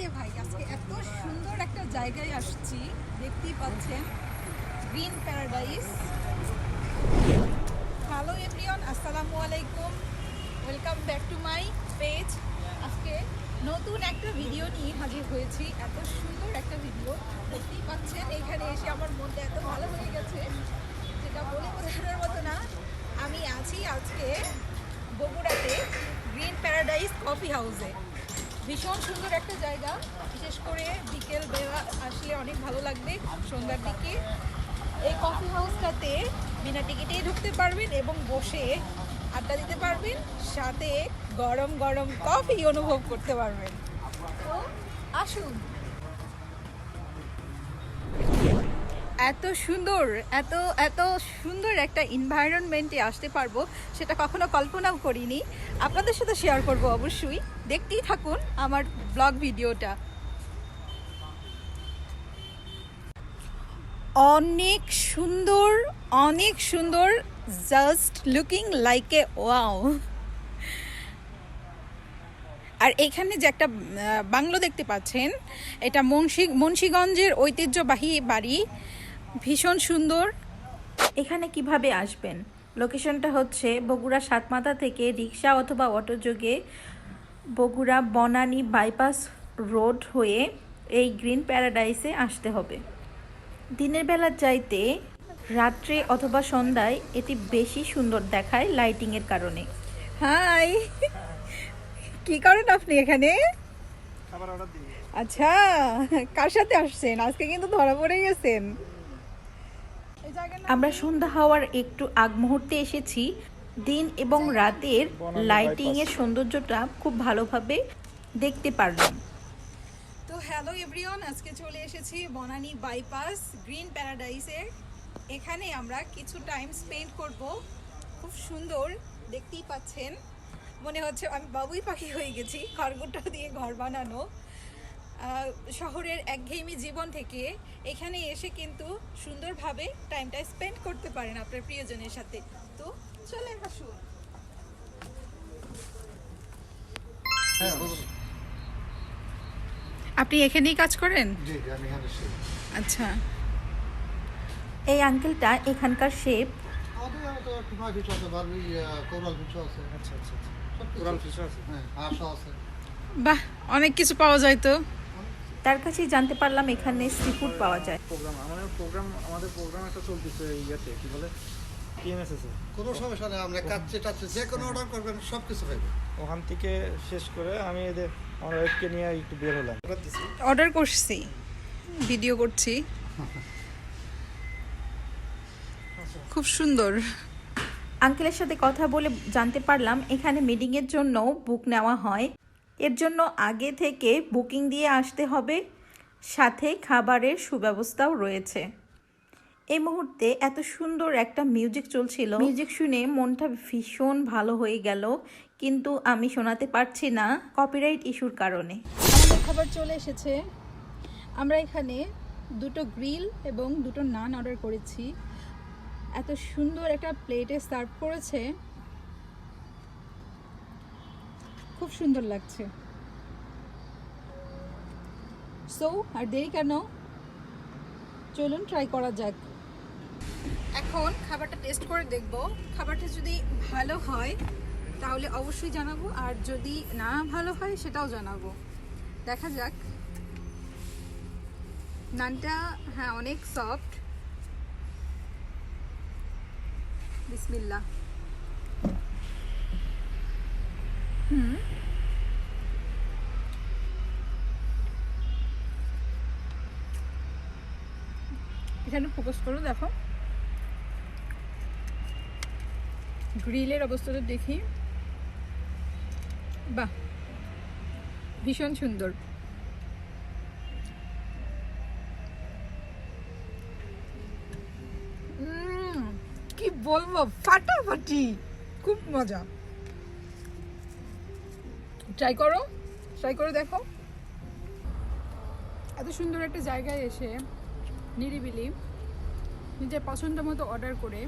রে ভাই, আজকে এত সুন্দর একটা জায়গায় আসছি, দেখতেই পাচ্ছেন। গ্রিন প্যারাডাইস হ্যালো এভরিওয়ান আসসালামু আলাইকুম। Welcome back to my page আজকে নতুন একটা ভিডিও নিয়ে হাজির হয়েছি। এত সুন্দর একটা ভিডিও দেখতেই পাচ্ছেন, এখানে এসে আমার মনটা এত ভালো হয়ে গেছে। যেটা বলে বোঝানোর মতো না, আমি আছি আজকে বগুড়াতে গ্রিন প্যারাডাইস কফি হাউসে ভীষণ সুন্দর একটা জায়গা। বিশেষ করে বিকেল বেলা আসলে অনেক ভালো লাগবে সন্ধ্যার দিকে। এই কফি হাউসটাতে বিনা টিকিটেই ঢুকতে পারবেন এবং বসে আড্ডা দিতে পারবেন, সাথে গরম গরম কফি অনুভব করতে পারবেন। তো আসুন। এত সুন্দর, এত এত সুন্দর একটা এনভায়রনমেন্টে আসতে পারব, সেটা কখনো কল্পনাও করিনি। আপনাদের সাথে শেয়ার করব অবশ্যই। দেখতেই থাকুন আমার ব্লগ ভিডিওটা। অনেক সুন্দর অনেক সুন্দর just looking like a wow আর এখানে যে একটা বাংলো দেখতে পাচ্ছেন, এটা মুন্সি, মুন্সিগঞ্জের ঐতিহ্যবাহী বাড়ি। ভীষণ সুন্দর। এখানে কীভাবে আসবেন? লোকেশনটা হচ্ছে বগুড়া সাতমাথা থেকে রিক্সা অথবা অটো যোগে বগুড়া বনানী বাইপাস রোড হয়ে এই গ্রিন প্যারাডাইসে আসতে হবে। দিনের বেলা চাইতে রাত্রে অথবা সন্ধ্যায় এটি বেশি সুন্দর দেখায় লাইটিংয়ের কারণে। হাই! কি করেন আপনি এখানে? আচ্ছা কার সাথে আসছেন? আজকে কিন্তু ধরা পড়ে গেছেন। আমরা সন্ধ্যা হওয়ার একটু আগ মুহূর্তে এসেছি। দিন এবং রাতের লাইটিংয়ের সৌন্দর্যটা খুব ভালোভাবে দেখতে পারলাম। তো হ্যালো এভরিওয়ান আজকে চলে এসেছি বনানী বাইপাস গ্রিন প্যারাডাইসে এখানে আমরা কিছু টাইম স্পেন্ড করব। খুব সুন্দর, দেখতেই পাচ্ছেন। মনে হচ্ছে আমি বাবুই পাখি হয়ে গেছি খড়গুটো দিয়ে ঘর বানানো। শহরের একঘেয়েমি জীবন থেকে এখানে এসে কিন্তু সুন্দরভাবে টাইমটা স্পেন্ড করতে পারেন আপনার প্রিয়জনের সাথে। তো চলে আসুন হ্যাঁ আপনি এখানেই কাজ করেন? আচ্ছা। এই আঙ্কেলটা এখানকার শেপ আচ্ছা আচ্ছা আচ্ছা। হ্যাঁ বাহ অনেক কিছু পাওয়া যায় তো। তার কাছেই জানতে পারলাম এখানে সি ফুড পাওয়া যায়। প্রোগ্রাম আমাদের প্রোগ্রাম আমাদের প্রোগ্রাম একটা চলতেছে ইয়াতে কি বলে? টিএমএসএস এ। কোনো সমস্যা নেই আমরা কাচ্চে টাচ্চে যে কোনো অর্ডার করবেন সব কিছু পাইবেন ওখান থেকে শেষ করে আমি এদের আমার ওয়েবকে নিয়ে একটু বের হলাম। অর্ডার অর্ডার করছি। ভিডিও করছি। খুব সুন্দর। আঙ্কেলের সাথে কথা বলে জানতে পারলাম এখানে মিটিংয়ের জন্য বুক নেওয়া হয়। এর জন্য আগে থেকে বুকিং দিয়ে আসতে হবে। সাথে খাবারের সুব্যবস্থাও রয়েছে। এই মুহূর্তে এত সুন্দর একটা মিউজিক চলছিল। মিউজিক শুনে মনটা ভীষণ ভালো হয়ে গেল। কিন্তু আমি শোনাতে পারছি না কপিরাইট ইস্যুর কারণে। আমাদের খাবার চলে এসেছে। আমরা এখানে দুটো গ্রিল এবং দুটো নান অর্ডার করেছি। এত সুন্দর একটা প্লেটে সার্ভ করেছে। খুব সুন্দর লাগছে। সো আর দেরি কেন? চলুন ট্রাই করা যাক। এখন খাবারটা টেস্ট করে দেখব। খাবারটা যদি ভালো হয়, তাহলে অবশ্যই জানাব। আর যদি না ভালো হয়, সেটাও জানাব। দেখা যাক। নানটা হ্যাঁ অনেক সফট বিসমিল্লা হুম। এখানে ফোকাস করো, দেখো। গ্রিলের অবস্থাটা দেখি। বাহ, ভীষণ সুন্দর। কি বলব, ফাটাফাটি, খুব মজা। ট্রাই করো। ট্রাই করে দেখো। এত সুন্দর একটা জায়গায় এসে নিরিবিলি নিজের পছন্দ মতো অর্ডার করে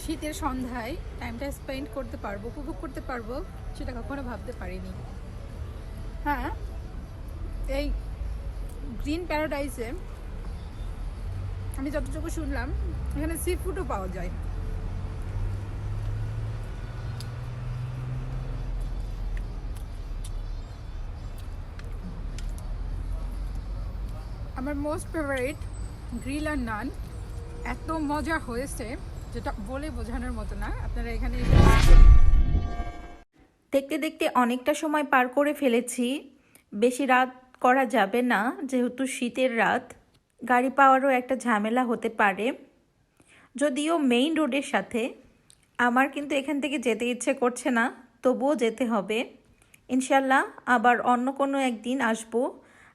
শীতের সন্ধ্যায় টাইমটা স্পেন্ড করতে পারব, উপভোগ করতে পারব, সেটা কখনো ভাবতে পারিনি। হ্যাঁ এই গ্রিন প্যারাডাইসে আমি যতটুকু শুনলাম, এখানে সি ফুডও পাওয়া যায়। আমার মোস্ট ফেভারিট গ্রিল আর নান এত মজা হয়েছে, যেটা বলে বোঝানোর মতো না। আপনারা এখানে দেখতে দেখতে অনেকটা সময় পার করে ফেলেছি। বেশি রাত করা যাবে না, যেহেতু শীতের রাত। গাড়ি পাওয়ারও একটা ঝামেলা হতে পারে। যদিও মেইন রোডের সাথে। আমার কিন্তু এখান থেকে যেতে ইচ্ছে করছে না, তবুও যেতে হবে। ইনশাল্লাহ আবার অন্য কোনো একদিন আসব।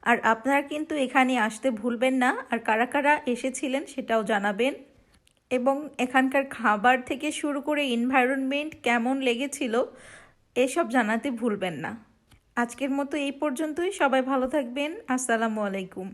আর আপনারা কিন্তু এখানে আসতে ভুলবেন না, আর কারা কারা এসেছিলেন সেটাও জানাবেন। এবং এখানকার খাবার থেকে শুরু করে এনভায়রনমেন্ট কেমন লেগেছিল, এসব জানাতে ভুলবেন না। আজকের মতো এই পর্যন্তই, সবাই ভালো থাকবেন, আসসালামু আলাইকুম।